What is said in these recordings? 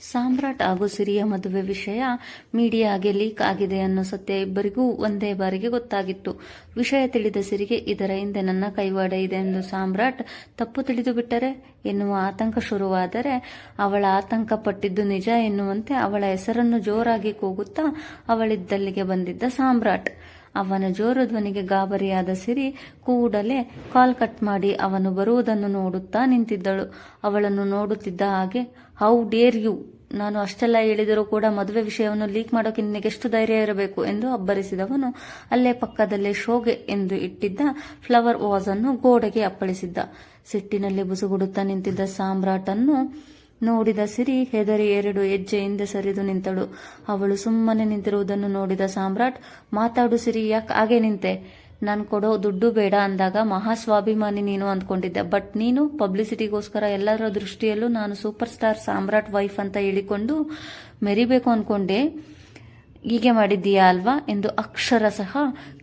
ಸಾಮ್ರಾಟ್ ಹಾಗೂ ಸಿರಿಯ ಮದುವೆ ವಿಷಯ ಮೀಡಿಯಾಗೆ ಲೀಕ್ ಆಗಿದೆ ಅನ್ನೋ ಸತ್ಯ ಇಬ್ಬರಿಗೂ ಒಂದೇ ಬಾರಿಗೆ ಗೊತ್ತಾಗಿತ್ತು. ವಿಷಯ ತಿಳಿದ ಸಿರಿಗೆ ಇದರ ಹಿಂದೆ ನನ್ನ ಕೈವಾಡ ಇದೆ ಎಂದು ಸಾಮ್ರಾಟ್ ತಪ್ಪು ತಿಳಿದು ಬಿಟ್ಟರೆ ಎನ್ನುವ ಆತಂಕ ಶುರುವಾದರೆ ಅವಳ ಆತಂಕ ಪಟ್ಟಿದ್ದು ನಿಜ ಎನ್ನುವಂತೆ ಅವಳ ಹೆಸರನ್ನು ಜೋರಾಗಿ ಕೂಗುತ್ತಾ ಅವಳಿದ್ದಲ್ಲಿಗೆ ಬಂದಿದ್ದ ಸಾಮ್ರಾಟ್. ಅವನ ಜೋರು ಧ್ವನಿಗೆ ಗಾಬರಿಯಾದ ಸಿರಿ ಕೂಡಲೇ ಕಾಲ್ ಕಟ್ ಮಾಡಿ ಅವನು ಬರುವುದನ್ನು ನೋಡುತ್ತಾ ನಿಂತಿದ್ದಳು. ಅವಳನ್ನು ನೋಡುತ್ತಿದ್ದ ಹಾಗೆ ಹೌ ಡೇರ್ ಯು ನಾನು ಅಷ್ಟೆಲ್ಲ ಹೇಳಿದರೂ ಕೂಡ ಮದುವೆ ವಿಷಯವನ್ನು ಲೀಕ್ ಮಾಡೋಕೆ ನಿನಗೆಷ್ಟು ಧೈರ್ಯ ಇರಬೇಕು ಎಂದು ಅಬ್ಬರಿಸಿದವನು. ಅಲ್ಲೇ ಪಕ್ಕದಲ್ಲೇ ಶೋಗೆ ಎಂದು ಇಟ್ಟಿದ್ದ ಫ್ಲವರ್ ವಾಸ್ ಅನ್ನು ಗೋಡೆಗೆ ಅಪ್ಪಳಿಸಿದ್ದ. ಸಿಟ್ಟಿನಲ್ಲಿ ಬುಸುಗುಡುತ್ತಾ ನಿಂತಿದ್ದ ಸಾಮ್ರಾಟನ್ನು ನೋಡಿದ ಸಿರಿ ಹೆದರಿ ಎರಡು ಹೆಜ್ಜೆಯಿಂದ ಸರಿದು ನಿಂತಳು. ಅವಳು ಸುಮ್ಮನೆ ನಿಂತಿರುವುದನ್ನು ನೋಡಿದ ಸಾಮ್ರಾಟ್, ಮಾತಾಡು ಸಿರಿ, ಯಾಕೆ ಹಾಗೆ ನಿಂತೆ? ನಾನು ಕೊಡೋ ದುಡ್ಡು ಬೇಡ ಅಂದಾಗ ಮಹಾ ಸ್ವಾಭಿಮಾನಿ ನೀನು ಅಂದ್ಕೊಂಡಿದ್ದೆ. ಬಟ್ ನೀನು ಪಬ್ಲಿಸಿಟಿಗೋಸ್ಕರ ಎಲ್ಲರ ದೃಷ್ಟಿಯಲ್ಲೂ ನಾನು ಸೂಪರ್ ಸ್ಟಾರ್ ಸಾಮ್ರಾಟ್ ವೈಫ್ ಅಂತ ಹೇಳಿಕೊಂಡು ಮೆರಿಬೇಕು ಅನ್ಕೊಂಡೆ. ಹೀಗೆ ಮಾಡಿದ್ದೀಯಾ ಅಲ್ವಾ ಎಂದು ಅಕ್ಷರ ಸಹ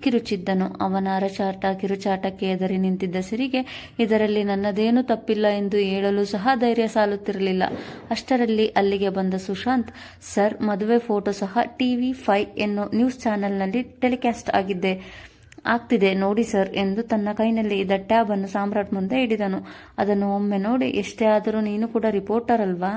ಕಿರುಚಿದ್ದನು. ಅವನ ಅರಚಾಟ, ಕಿರುಚಾಟಕ್ಕೆ ಎದರಿ ನಿಂತಿದ್ದ ಸಿರಿಗೆ, ಇದರಲ್ಲಿ ನನ್ನದೇನು ತಪ್ಪಿಲ್ಲ ಎಂದು ಹೇಳಲು ಸಹ ಧೈರ್ಯ ಸಾಲುತ್ತಿರಲಿಲ್ಲ. ಅಷ್ಟರಲ್ಲಿ ಅಲ್ಲಿಗೆ ಬಂದ ಸುಶಾಂತ್, ಸರ್, ಮದುವೆ ಫೋಟೋ ಸಹ ಟಿವಿ ಫೈವ್ ಎನ್ನೋ ನ್ಯೂಸ್ ಚಾನೆಲ್ನಲ್ಲಿ ಟೆಲಿಕಾಸ್ಟ್ ಆಗಿದ್ದೆ. ಆಗ್ತಿದೆ, ನೋಡಿ ಸರ್, ಎಂದು ತನ್ನ ಕೈನಲ್ಲಿ ಇದ್ದ ಟ್ಯಾಬ್ ಅನ್ನು ಸಾಮ್ರಾಟ್ ಮುಂದೆ ಹಿಡಿದನು. ಅದನ್ನು ಒಮ್ಮೆ ನೋಡಿ, ಎಷ್ಟೇ ಆದರೂ ನೀನು ಕೂಡ ರಿಪೋರ್ಟರ್ ಅಲ್ವಾ?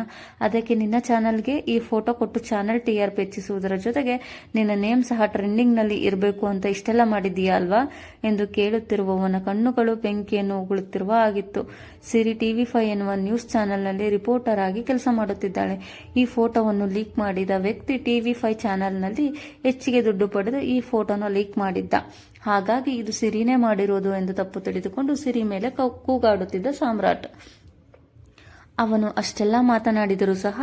ಅದಕ್ಕೆ ನಿನ್ನ ಚಾನಲ್ಗೆ ಈ ಫೋಟೋ ಕೊಟ್ಟು ಚಾನಲ್ ಟಿ ಆರ್ ಪಿ ಹೆಚ್ಚಿಸುವುದರ ಜೊತೆಗೆ ನಿನ್ನ ನೇಮ್ ಸಹ ಟ್ರೆಂಡಿಂಗ್ನಲ್ಲಿ ಇರಬೇಕು ಅಂತ ಇಷ್ಟೆಲ್ಲ ಮಾಡಿದೀಯಾ ಅಲ್ವಾ? ಎಂದು ಕೇಳುತ್ತಿರುವವನ ಕಣ್ಣುಗಳು ಬೆಂಕಿಯನ್ನು ಉಗುಳುತ್ತಿರುವ ಆಗಿತ್ತು ಸಿರಿ ಟಿವಿ ಫೈವ್ ಎನ್ನುವ ನ್ಯೂಸ್ ಚಾನೆಲ್ನಲ್ಲಿ ರಿಪೋರ್ಟರ್ ಆಗಿ ಕೆಲಸ ಮಾಡುತ್ತಿದ್ದಾಳೆ. ಈ ಫೋಟೋವನ್ನು ಲೀಕ್ ಮಾಡಿದ ವ್ಯಕ್ತಿ ಟಿವಿ ಫೈ ಚಾನೆಲ್ನಲ್ಲಿ ಹೆಚ್ಚಿಗೆ ದುಡ್ಡು ಪಡೆದು ಈ ಫೋಟೋನ ಲೀಕ್ ಮಾಡಿದ್ದ. ಹಾಗಾಗಿ ಇದು ಸಿರಿನೇ ಮಾಡಿರೋದು ಎಂದು ತಪ್ಪು ತಿಳಿದುಕೊಂಡು ಸಿರಿ ಮೇಲೆ ಕೂಗಾಡುತ್ತಿದ್ದ ಸಾಮ್ರಾಟ್. ಅವನು ಅಷ್ಟೆಲ್ಲ ಮಾತನಾಡಿದರೂ ಸಹ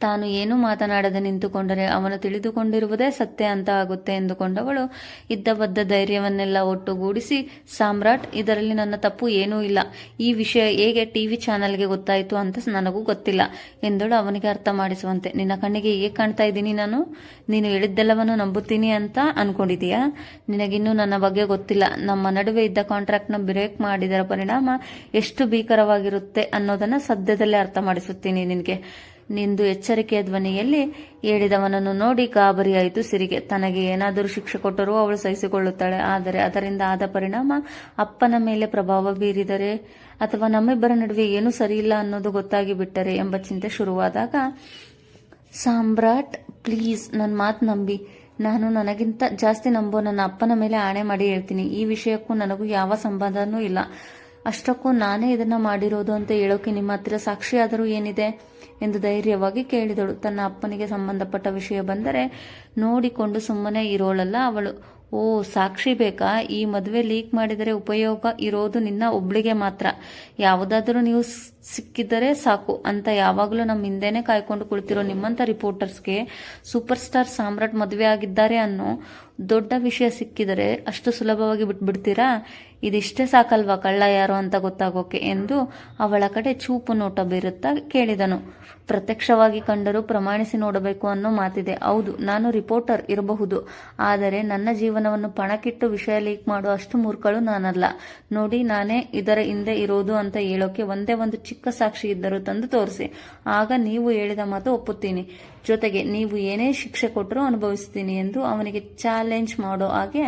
ತಾನು ಏನು ಮಾತನಾಡದೆ ನಿಂತುಕೊಂಡರೆ ಅವನು ತಿಳಿದುಕೊಂಡಿರುವುದೇ ಸತ್ಯ ಅಂತ ಆಗುತ್ತೆ ಎಂದುಕೊಂಡವಳು. ಇದ್ದಬದ್ದ ಧೈರ್ಯವನ್ನೆಲ್ಲ ಒಟ್ಟುಗೂಡಿಸಿ, ಸಾಮ್ರಾಟ್, ಇದರಲ್ಲಿ ನನ್ನ ತಪ್ಪು ಏನೂ ಇಲ್ಲ. ಈ ವಿಷಯ ಹೇಗೆ ಟಿವಿ ಚಾನೆಲ್ಗೆ ಗೊತ್ತಾಯಿತು ಅಂತ ನನಗೂ ಗೊತ್ತಿಲ್ಲ ಎಂದಳು ಅವನಿಗೆ ಅರ್ಥ ಮಾಡಿಸುವಂತೆ. ನಿನ್ನ ಕಣ್ಣಿಗೆ ಹೇಗೆ ಕಾಣ್ತಾ ಇದ್ದೀನಿ ನಾನು? ನೀನು ಹೇಳಿದ್ದೆಲ್ಲವನ್ನು ನಂಬುತ್ತೀನಿ ಅಂತ ಅನ್ಕೊಂಡಿದೀಯಾ? ನಿನಗಿನ್ನೂ ನನ್ನ ಬಗ್ಗೆ ಗೊತ್ತಿಲ್ಲ. ನಮ್ಮ ನಡುವೆ ಇದ್ದ ಕಾಂಟ್ರಾಕ್ಟ್ನ ಬ್ರೇಕ್ ಮಾಡಿದರ ಪರಿಣಾಮ ಎಷ್ಟು ಭೀಕರವಾಗಿರುತ್ತೆ ಅನ್ನೋದನ್ನ ಸದ್ಯದಲ್ಲೇ ಅರ್ಥ ಮಾಡಿಸುತ್ತೀನಿ. ನಿನಗೆ, ನಿಂದು ಎಚ್ಚರಿಕೆಯ ಧ್ವನಿಯಲ್ಲಿ ಹೇಳಿದವನನ್ನು ನೋಡಿ ಗಾಬರಿಯಾಯಿತು ಸಿರಿಗೆ. ತನಗೆ ಏನಾದರೂ ಶಿಕ್ಷೆ ಕೊಟ್ಟರೂ ಅವಳು ಸಹಿಸಿಕೊಳ್ಳುತ್ತಾಳೆ. ಆದರೆ ಅದರಿಂದ ಆದ ಪರಿಣಾಮ ಅಪ್ಪನ ಮೇಲೆ ಪ್ರಭಾವ ಬೀರಿದರೆ ಅಥವಾ ನಮ್ಮಿಬ್ಬರ ನಡುವೆ ಏನೂ ಸರಿಯಿಲ್ಲ ಅನ್ನೋದು ಗೊತ್ತಾಗಿ ಬಿಟ್ಟರೆ ಎಂಬ ಚಿಂತೆ ಶುರುವಾದಾಗ, ಸಾಮ್ರಾಟ್, ಪ್ಲೀಸ್ ನನ್ನ ಮಾತು ನಂಬಿ. ನಾನು ನನಗಿಂತ ಜಾಸ್ತಿ ನಂಬೋ ನನ್ನ ಅಪ್ಪನ ಮೇಲೆ ಆಣೆ ಮಾಡಿ ಹೇಳ್ತೀನಿ. ಈ ವಿಷಯಕ್ಕೂ ನನಗೂ ಯಾವ ಸಂಬಂಧನೂ ಇಲ್ಲ. ಅಷ್ಟಕ್ಕೂ ನಾನೇ ಇದನ್ನ ಮಾಡಿರೋದು ಅಂತ ಹೇಳೋಕೆ ನಿಮ್ಮ ಹತ್ರ ಸಾಕ್ಷಿಯಾದರೂ ಏನಿದೆ ಎಂದು ಧೈರ್ಯವಾಗಿ ಕೇಳಿದಳು. ತನ್ನ ಅಪ್ಪನಿಗೆ ಸಂಬಂಧಪಟ್ಟ ವಿಷಯ ಬಂದರೆ ನೋಡಿಕೊಂಡು ಸುಮ್ಮನೆ ಇರೋಳಲ್ಲ ಅವಳು. ಓ, ಸಾಕ್ಷಿ ಬೇಕಾ? ಈ ಮದುವೆ ಲೀಕ್ ಮಾಡಿದರೆ ಉಪಯೋಗ ಇರೋದು ನಿನ್ನ ಒಬ್ಳಿಗೆ ಮಾತ್ರ. ಯಾವುದಾದರೂ ನೀವು ಸಿಕ್ಕಿದರೆ ಸಾಕು ಅಂತ ಯಾವಾಗಲೂ ನಮ್ಮ ಹಿಂದೆನೆ ಕಾಯ್ಕೊಂಡು ಕುಳಿತಿರೋ ನಿಮ್ಮಂತ ರಿಪೋರ್ಟರ್ಸ್ಗೆ ಸೂಪರ್ ಸ್ಟಾರ್ ಸಾಮ್ರಾಟ್ ಮದುವೆ ಆಗಿದ್ದಾರೆ ಅನ್ನೋ ದೊಡ್ಡ ವಿಷಯ ಸಿಕ್ಕಿದರೆ ಅಷ್ಟು ಸುಲಭವಾಗಿ ಬಿಟ್ಬಿಡ್ತೀರಾ ಇದಿಷ್ಟೇ ಸಾಕಲ್ವಾ ಕಳ್ಳ ಯಾರು ಅಂತ ಗೊತ್ತಾಗೋಕೆ ಎಂದು ಅವಳ ಕಡೆ ಚೂಪು ನೋಟ ಬೀರುತ್ತಾ ಕೇಳಿದನು. ಪ್ರತ್ಯಕ್ಷವಾಗಿ ಕಂಡರೂ ಪ್ರಮಾಣಿಸಿ ನೋಡಬೇಕು ಅನ್ನೋ ಮಾತಿದೆ. ಹೌದು, ನಾನು ರಿಪೋರ್ಟರ್ ಇರಬಹುದು. ಆದರೆ ನನ್ನ ಜೀವನವನ್ನು ಪಣಕ್ಕಿಟ್ಟು ವಿಷಯ ಲೀಕ್ ಮಾಡುವ ಅಷ್ಟು ಮೂರ್ಖಳು ನಾನಲ್ಲ. ನೋಡಿ, ನಾನೇ ಇದರ ಹಿಂದೆ ಇರೋದು ಅಂತ ಹೇಳೋಕೆ ಒಂದೇ ಒಂದು ಚಿಕ್ಕ ಸಾಕ್ಷಿ ಇದ್ದರೂ ತಂದು ತೋರಿಸಿ. ಆಗ ನೀವು ಹೇಳಿದ ಮಾತು ಒಪ್ಪುತ್ತೀನಿ. ಜೊತೆಗೆ ನೀವು ಏನೇ ಶಿಕ್ಷೆ ಕೊಟ್ಟರೂ ಅನುಭವಿಸ್ತೀನಿ ಎಂದು ಅವನಿಗೆ ಚಾಲೆಂಜ್ ಮಾಡೋ ಹಾಗೆ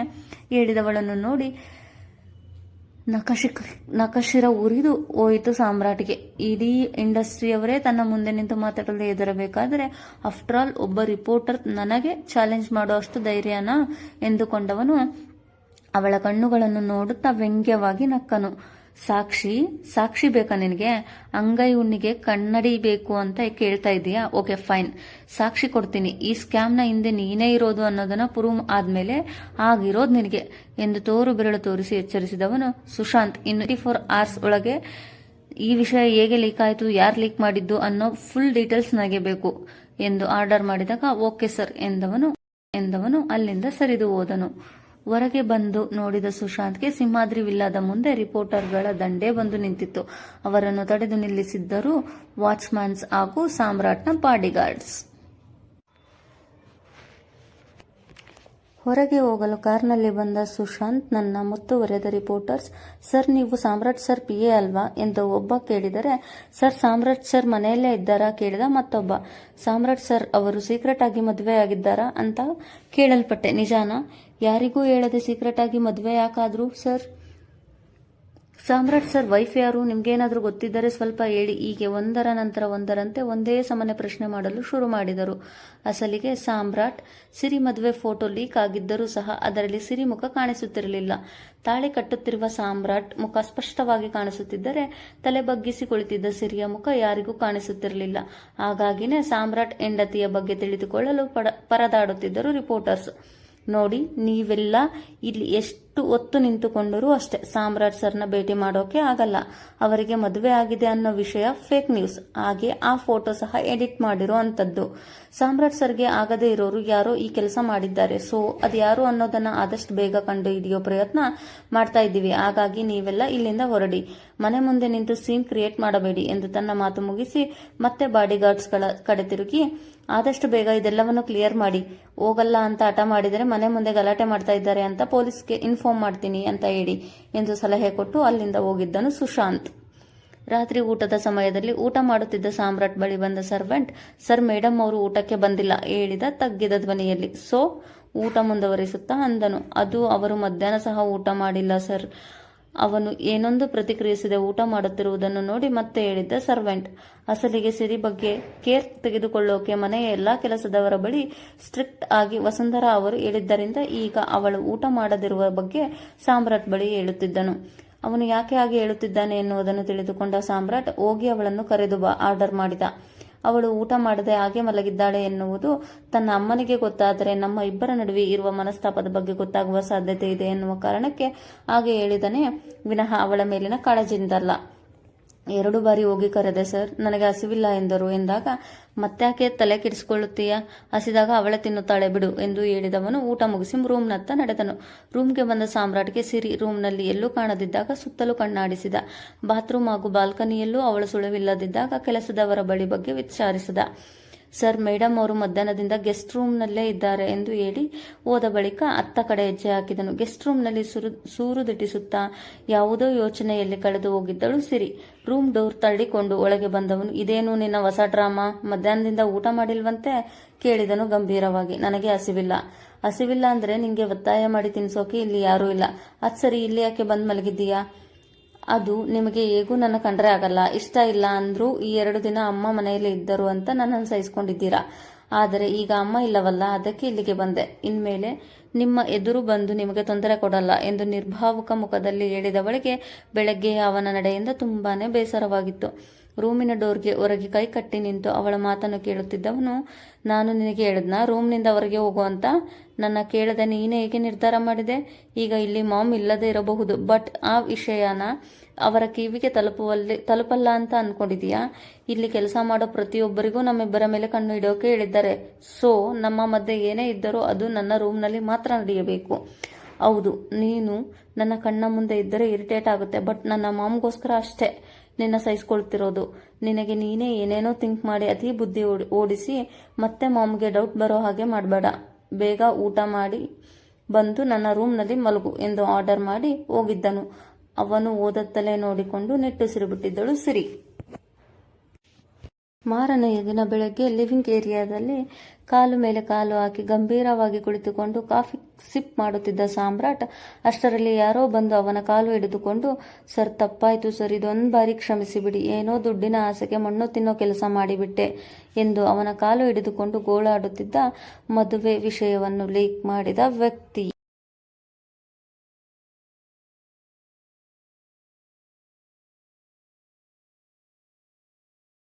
ಹೇಳಿದವಳನ್ನು ನೋಡಿ ನಕಶಿ ನಕಶಿರ ಉರಿದು ಹೋಯಿತು ಸಾಮ್ರಾಟಿಗೆ. ಇಡೀ ಇಂಡಸ್ಟ್ರಿಯವರೇ ತನ್ನ ಮುಂದೆ ನಿಂತು ಮಾತಾಡಲು ಎದುರಬೇಕಾದರೆ ಆಫ್ಟರ್ ಆಲ್ ಒಬ್ಬ ರಿಪೋರ್ಟರ್ ನನಗೆ ಚಾಲೆಂಜ್ ಮಾಡೋ ಅಷ್ಟು ಧೈರ್ಯನಾ ಎಂದುಕೊಂಡವನು. ಅವಳ ಕಣ್ಣುಗಳನ್ನು ನೋಡುತ್ತಾ ವ್ಯಂಗ್ಯವಾಗಿ ನಕ್ಕನು. ಸಾಕ್ಷಿ ಸಾಕ್ಷಿ ಬೇಕಾ ನಿನಗೆ? ಅಂಗೈ ಉಣ್ಣಿಗೆ ಕನ್ನಡಿ ಬೇಕು ಅಂತ ಕೇಳ್ತಾ ಇದೀಯಾ? Okay, fine. ಸಾಕ್ಷಿ ಕೊಡ್ತೀನಿ. ಈ ಸ್ಕ್ಯಾಮ್ನ ಹಿಂದೆ ನೀನೇ ಇರೋದು ಅನ್ನೋದನ್ನ ಪ್ರೂವ್ ಆದ್ಮೇಲೆ ಆಗಿರೋದು ನಿನಗೆ ಎಂದು ತೋರು ಬೆರಳು ತೋರಿಸಿ ಎಚ್ಚರಿಸಿದವನು ಸುಶಾಂತ್. ಟ್ವೆಂಟಿ ಫೋರ್ ಅವರ್ಸ್ ಒಳಗೆ ಈ ವಿಷಯ ಹೇಗೆ ಲೀಕ್ ಆಯಿತು, ಯಾರು ಲೀಕ್ ಮಾಡಿದ್ದು ಅನ್ನೋ ಫುಲ್ ಡೀಟೇಲ್ಸ್ ನನಗೆ ಬೇಕು ಎಂದು ಆರ್ಡರ್ ಮಾಡಿದಾಗ ಓಕೆ ಸರ್ ಎಂದವನು ಎಂದವನು ಅಲ್ಲಿಂದ ಸರಿದು ಹೋದನು. ಹೊರಗೆ ಬಂದು ನೋಡಿದ ಸುಶಾಂತ್ಗೆ ಸಿಂಹಾದ್ರಿ ವಿಲ್ಲಾದ ಮುಂದೆ ರಿಪೋರ್ಟರ್ಗಳ ದಂಡೇ ಬಂದು ನಿಂತಿತ್ತು. ಅವರನ್ನು ತಡೆದು ನಿಲ್ಲಿಸಿದ್ದರು ವಾಚ್ಮ್ಯಾನ್ಸ್ ಹಾಗೂ ಸಾಮ್ರಾಟ್ನ ಬಾಡಿಗಾರ್ಡ್ಸ್. ಹೊರಗೆ ಹೋಗಲು ಕಾರ್ನಲ್ಲಿ ಬಂದ ಸುಶಾಂತ್, ನನ್ನ ಮುತ್ತುವರೆದ ರಿಪೋರ್ಟರ್ಸ್, ಸರ್, ನೀವು ಸಾಮ್ರಾಟ್ ಸರ್ ಪಿ ಎ ಅಲ್ವಾ? ಎಂದು ಒಬ್ಬ ಕೇಳಿದರೆ, ಸರ್, ಸಾಮ್ರಾಟ್ ಸರ್ ಮನೆಯಲ್ಲೇ ಇದ್ದಾರಾ? ಕೇಳಿದ ಮತ್ತೊಬ್ಬ, ಸಾಮ್ರಾಟ್ ಸರ್, ಅವರು ಸೀಕ್ರೆಟ್ ಆಗಿ ಮದುವೆ ಆಗಿದ್ದಾರಾ ಅಂತ ಕೇಳಲ್ಪಟ್ಟೆ. ನಿಜಾನ? ಯಾರಿಗೂ ಹೇಳದೆ ಸೀಕ್ರೆಟ್ ಆಗಿ ಮದುವೆ ಯಾಕಾದ್ರು, ಸರ್? ಸಾಮ್ರಾಟ್ ಸರ್ ವೈಫ್ ಯಾರು? ನಿಮ್ಗೇನಾದ್ರೂ ಗೊತ್ತಿದ್ದರೆ ಸ್ವಲ್ಪ ಹೇಳಿ. ಹೀಗೆ ಒಂದರ ನಂತರ ಒಂದರಂತೆ ಒಂದೇ ಸಮನೆ ಪ್ರಶ್ನೆ ಮಾಡಲು ಶುರು ಮಾಡಿದರು. ಅಸಲಿಗೆ ಸಾಮ್ರಾಟ್ ಸಿರಿ ಮದುವೆ ಫೋಟೋ ಲೀಕ್ ಆಗಿದ್ದರೂ ಸಹ ಅದರಲ್ಲಿ ಸಿರಿ ಮುಖ ಕಾಣಿಸುತ್ತಿರಲಿಲ್ಲ. ತಾಳಿ ಕಟ್ಟುತ್ತಿರುವ ಸಾಮ್ರಾಟ್ ಮುಖ ಸ್ಪಷ್ಟವಾಗಿ ಕಾಣಿಸುತ್ತಿದ್ದರೆ ತಲೆ ಬಗ್ಗಿಸಿ ಕುಳಿತಿದ್ದ ಸಿರಿಯ ಮುಖ ಯಾರಿಗೂ ಕಾಣಿಸುತ್ತಿರಲಿಲ್ಲ. ಹಾಗಾಗಿನೇ ಸಾಮ್ರಾಟ್ ಹೆಂಡತಿಯ ಬಗ್ಗೆ ತಿಳಿದುಕೊಳ್ಳಲು ಪರದಾಡುತ್ತಿದ್ದರು ರಿಪೋರ್ಟರ್ಸ್ ನೋಡಿ, ನೀವೆಲ್ಲ ಇಲ್ಲಿ ಎಷ್ಟು ಹೊತ್ತು ನಿಂತುಕೊಂಡರೂ ಅಷ್ಟೇ. ಸಾಮ್ರಾಟ್ ಸರ್ನ ಭೇಟಿ ಮಾಡೋಕೆ ಆಗಲ್ಲ. ಅವರಿಗೆ ಮದುವೆ ಆಗಿದೆ ಅನ್ನೋ ವಿಷಯ ಫೇಕ್ ನ್ಯೂಸ್ ಹಾಗೆ ಆ ಫೋಟೋ ಸಹ ಎಡಿಟ್ ಮಾಡಿರೋ ಅಂಥದ್ದು. ಸಾಮ್ರಾಟ್ ಸರ್ಗೆ ಆಗದೇ ಇರೋರು ಯಾರೋ ಈ ಕೆಲಸ ಮಾಡಿದ್ದಾರೆ. ಸೊ ಅದು ಯಾರು ಅನ್ನೋದನ್ನ ಆದಷ್ಟು ಬೇಗ ಕಂಡು ಹಿಡಿಯೋ ಪ್ರಯತ್ನ ಮಾಡ್ತಾ ಇದ್ದೀವಿ. ಹಾಗಾಗಿ ನೀವೆಲ್ಲ ಇಲ್ಲಿಂದ ಹೊರಡಿ. ಮನೆ ಮುಂದೆ ನಿಂತು ಸೀನ್ ಕ್ರಿಯೇಟ್ ಮಾಡಬೇಡಿ ಎಂದು ತನ್ನ ಮಾತು ಮುಗಿಸಿ ಮತ್ತೆ ಬಾಡಿಗಾರ್ಡ್ಸ್ಗಳ ಕಡೆ ತಿರುಗಿ, ಆದಷ್ಟು ಬೇಗ ಇದೆಲ್ಲವನ್ನು ಕ್ಲಿಯರ್ ಮಾಡಿ. ಹೋಗಲ್ಲ ಅಂತ ಹಠ ಮಾಡಿದರೆ ಮನೆ ಮುಂದೆ ಗಲಾಟೆ ಮಾಡ್ತಾ ಇದ್ದಾರೆ ಅಂತ ಪೊಲೀಸ್ಗೆ ಇನ್ಫಾರ್ಮ್ ಮಾಡ್ತೀನಿ ಅಂತ ಹೇಳಿ ಎಂದು ಸಲಹೆ ಕೊಟ್ಟು ಅಲ್ಲಿಂದ ಹೋಗಿದ್ದನು ಸುಶಾಂತ್. ರಾತ್ರಿ ಊಟದ ಸಮಯದಲ್ಲಿ ಊಟ ಮಾಡುತ್ತಿದ್ದ ಸಾಮ್ರಾಟ್ ಬಳಿ ಬಂದ ಸರ್ವೆಂಟ್, ಸರ್ ಮೇಡಮ್ ಅವರು ಊಟಕ್ಕೆ ಬಂದಿಲ್ಲ, ಹೇಳಿದ ತಗ್ಗಿದ ಧ್ವನಿಯಲ್ಲಿ. ಸೊ? ಊಟ ಮುಂದುವರಿಸುತ್ತಾ, ಅಂದನು. ಅದು ಅವರು ಮಧ್ಯಾಹ್ನ ಸಹ ಊಟ ಮಾಡಿಲ್ಲ, ಸರ್. ಅವನು ಏನೊಂದು ಪ್ರತಿಕ್ರಿಯಿಸದೆ ಊಟ ಮಾಡುತ್ತಿರುವುದನ್ನು ನೋಡಿ ಮತ್ತೆ ಹೇಳಿದ್ದ ಸರ್ವೆಂಟ್, ಅಸಲಿಗೆ ಸಿರಿ ಬಗ್ಗೆ ಕೇರ್ ತೆಗೆದುಕೊಳ್ಳೋಕೆ ಮನೆಯ ಎಲ್ಲಾ ಕೆಲಸದವರ ಬಳಿ ಸ್ಟ್ರಿಕ್ಟ್ ಆಗಿ ವಸುಂಧರಾ ಅವರು ಹೇಳಿದ್ದರಿಂದ ಈಗ ಅವಳು ಊಟ ಮಾಡದಿರುವ ಬಗ್ಗೆ ಸಾಮ್ರಾಟ್ ಬಳಿ ಹೇಳುತ್ತಿದ್ದನು. ಅವನು ಯಾಕೆ ಹಾಗೆ ಹೇಳುತ್ತಿದ್ದಾನೆ ಎನ್ನುವುದನ್ನು ತಿಳಿದುಕೊಂಡ ಸಾಮ್ರಾಟ್, ಹೋಗಿ ಅವಳನ್ನು ಕರೆದು ಬಾ, ಆರ್ಡರ್ ಮಾಡಿದ. ಅವಳು ಊಟ ಮಾಡದೆ ಹಾಗೆ ಮಲಗಿದ್ದಾಳೆ ಎನ್ನುವುದು ತನ್ನ ಅಮ್ಮನಿಗೆ ಗೊತ್ತಾದರೆ ನಮ್ಮ ಇಬ್ಬರ ನಡುವೆ ಇರುವ ಮನಸ್ತಾಪದ ಬಗ್ಗೆ ಗೊತ್ತಾಗುವ ಸಾಧ್ಯತೆ ಇದೆ ಎನ್ನುವ ಕಾರಣಕ್ಕೆ ಹಾಗೆ ಹೇಳಿದನೇ. ವಿನಃ ಅವಳ ಮೇಲಿನ ಕಾಳಜಿಯಿಂದಲ್ಲ. ಎರಡು ಬಾರಿ ಹೋಗಿ ಕರೆದೆ, ಸರ್, ನನಗೆ ಹಸಿವಿಲ್ಲ ಎಂದರು. ಎಂದಾಗ ಮತ್ತಾಕೆ ತಲೆ ಕೆಡಿಸಿಕೊಳ್ಳುತ್ತೀಯ? ಹಸಿದಾಗ ಅವಳೆ ತಿನ್ನುತ್ತಾಳೆ, ಬಿಡು ಎಂದು ಹೇಳಿದವನು ಊಟ ಮುಗಿಸಿ ರೂಮ್ನತ್ತ ನಡೆದನು. ರೂಮ್ಗೆ ಬಂದ ಸಾಮ್ರಾಟ್ಗೆ ಸಿರಿ. ರೂಮ್ನಲ್ಲಿ ಎಲ್ಲೂ ಕಾಣದಿದ್ದಾಗ ಸುತ್ತಲೂ ಕಣ್ಣಾಡಿಸಿದ. ಬಾತ್ರೂಮ್ ಹಾಗೂ ಬಾಲ್ಕನಿಯಲ್ಲೂ ಅವಳು ಸುಳಿವಿಲ್ಲದಿದ್ದಾಗ ಕೆಲಸದವರ ಬಳಿ ಬಗ್ಗೆ ವಿಚಾರಿಸಿದ. ಸರ್ ಮೇಡಮ್ ಅವರು ಮಧ್ಯಾಹ್ನದಿಂದ ಗೆಸ್ಟ್ ರೂಮ್ನಲ್ಲೇ ಇದ್ದಾರೆ ಎಂದು ಹೇಳಿ ಹೋದ ಬಳಿಕ ಅತ್ತ ಕಡೆ ಹೆಜ್ಜೆ ಹಾಕಿದನು. ಗೆಸ್ಟ್ ರೂಮ್ನಲ್ಲಿ ಸುರು, ಸೂರು ದಿಟ್ಟಿಸುತ್ತಾ ಯಾವುದೋ ಯೋಚನೆಯಲ್ಲಿ ಕಳೆದು ಹೋಗಿದ್ದಳು. ಸಿರಿ, ರೂಮ್ ಡೋರ್ ತಳ್ಳಿಕೊಂಡು ಒಳಗೆ ಬಂದವನು. ಇದೇನು ನಿನ್ನ ಹೊಸ ಡ್ರಾಮಾ? ಮಧ್ಯಾಹ್ನದಿಂದ ಊಟ ಮಾಡಿಲ್ವಂತೆ? ಕೇಳಿದನು ಗಂಭೀರವಾಗಿ. ನನಗೆ ಹಸಿವಿಲ್ಲ. ಹಸಿವಿಲ್ಲ ಅಂದ್ರೆ ನಿಂಗೆ ಒತ್ತಾಯ ಮಾಡಿ ತಿನ್ಸೋಕೆ ಇಲ್ಲಿ ಯಾರೂ ಇಲ್ಲ. ಅದ್ ಸರಿ, ಇಲ್ಲಿ ಯಾಕೆ ಬಂದ್ ಮಲಗಿದ್ದೀಯಾ? ಅದು ನಿಮಗೆ ಹೇಗೂ ನನ್ನ ಕಂಡ್ರೆ ಆಗಲ್ಲ. ಇಷ್ಟ ಇಲ್ಲ ಅಂದ್ರೂ ಈ ಎರಡು ದಿನ ಅಮ್ಮ ಮನೆಯಲ್ಲಿ ಇದ್ದರು ಅಂತ ನನ್ನನ್ನು ಸಹಿಸ್ಕೊಂಡಿದ್ದೀರಾ ಆದರೆ ಈಗ ಅಮ್ಮ ಇಲ್ಲವಲ್ಲ, ಅದಕ್ಕೆ ಇಲ್ಲಿಗೆ ಬಂದೆ. ಇನ್ಮೇಲೆ ನಿಮ್ಮ ಎದುರು ಬಂದು ನಿಮಗೆ ತೊಂದರೆ ಕೊಡಲ್ಲ ಎಂದು ನಿರ್ಭಾವುಕ ಮುಖದಲ್ಲಿ ಹೇಳಿದವಳಿಗೆ ಬೆಳಗ್ಗೆ ಅವನ ನಡೆಯಿಂದ ತುಂಬಾನೇ ಬೇಸರವಾಗಿತ್ತು. ರೂಮಿನ ಡೋರ್ಗೆ ಹೊರಗೆ ಕೈ ಕಟ್ಟಿ ನಿಂತು ಅವಳ ಮಾತನ್ನು ಕೇಳುತ್ತಿದ್ದವನು, ನಾನು ನಿನಗೆ ಹೇಳಿದ್ನ, ರೂಮ್ನಿಂದ ಹೊರಗೆ ಹೋಗುವಂತ ನನ್ನ ಕೇಳದೆ ನೀನೇ ಹೇಗೆ ನಿರ್ಧಾರ ಮಾಡಿದೆ? ಈಗ ಇಲ್ಲಿ ಮಾಮ್ ಇಲ್ಲದೆ ಇರಬಹುದು. ಬಟ್ ಆ ವಿಷಯನ ಅವರ ಕಿವಿಗೆ ತಲುಪುವಲ್ಲಿ, ತಲುಪಲ್ಲ ಅಂತ ಅನ್ಕೊಂಡಿದೀಯಾ? ಇಲ್ಲಿ ಕೆಲಸ ಮಾಡೋ ಪ್ರತಿಯೊಬ್ಬರಿಗೂ ನಮ್ಮಿಬ್ಬರ ಮೇಲೆ ಕಣ್ಣು ಇಡೋಕೆ ಹೇಳಿದ್ದಾರೆ. ಸೊ, ನಮ್ಮ ಮಧ್ಯೆ ಏನೇ ಇದ್ದರೂ ಅದು ನನ್ನ ರೂಮ್ನಲ್ಲಿ ಮಾತ್ರ ನಡೆಯಬೇಕು. ಹೌದು, ನೀನು ನನ್ನ ಕಣ್ಣ ಮುಂದೆ ಇದ್ದರೆ ಇರಿಟೇಟ್ ಆಗುತ್ತೆ, ಬಟ್ ನನ್ನ ಮಾಮ್ಗೋಸ್ಕರ ಅಷ್ಟೇ. ನಿನ್ನ ಸಹಿಸ್ಕೊಳ್ತಿರೋದು ನಿನಗೆ ನೀನೇ ಏನೇನೋ ಥಿಂಕ್ ಮಾಡಿ ಅತಿ ಬುದ್ಧಿ ಓಡಿ- ಓಡಿಸಿ ಮತ್ತೆ ಮಾಮ್ಗೆ ಡೌಟ್ ಬರೋ ಹಾಗೆ ಮಾಡಬೇಡ. ಬೇಗ ಊಟ ಮಾಡಿ ಬಂದು ನನ್ನ ರೂಮ್ನಲ್ಲಿ ಮಲಗು ಎಂದು ಆರ್ಡರ್ ಮಾಡಿ ಹೋಗಿದ್ದನು. ಅವನು ಓದತ್ತಲೇ ನೋಡಿಕೊಂಡು ನಿಟ್ಟುಸಿರು ಬಿಟ್ಟಿದ್ದಳು ಸಿರಿ. ಮಾರನೆಯ ದಿನ ಬೆಳಗ್ಗೆ ಲಿವಿಂಗ್ ಏರಿಯಾದಲ್ಲಿ ಕಾಲು ಮೇಲೆ ಕಾಲು ಹಾಕಿ ಗಂಭೀರವಾಗಿ ಕುಳಿತುಕೊಂಡು ಕಾಫಿ ಸಿಪ್ ಮಾಡುತ್ತಿದ್ದ ಸಾಮ್ರಾಟ್, ಅಷ್ಟರಲ್ಲಿ ಯಾರೋ ಬಂದು ಅವನ ಕಾಲು ಹಿಡಿದುಕೊಂಡು, ಸರ್, ತಪ್ಪಾಯಿತು ಸರ್, ಇದೊಂದು ಬಾರಿ ಕ್ಷಮಿಸಿ ಬಿಡಿ ಏನೋ ದುಡ್ಡಿನ ಆಸೆಗೆ ಮಣ್ಣು ತಿನ್ನೋ ಕೆಲಸ ಮಾಡಿಬಿಟ್ಟೆ ಎಂದು ಅವನ ಕಾಲು ಹಿಡಿದುಕೊಂಡು ಗೋಳಾಡುತ್ತಿದ್ದ ಮದುವೆ ವಿಷಯವನ್ನು ಲೀಕ್ ಮಾಡಿದ ವ್ಯಕ್ತಿ.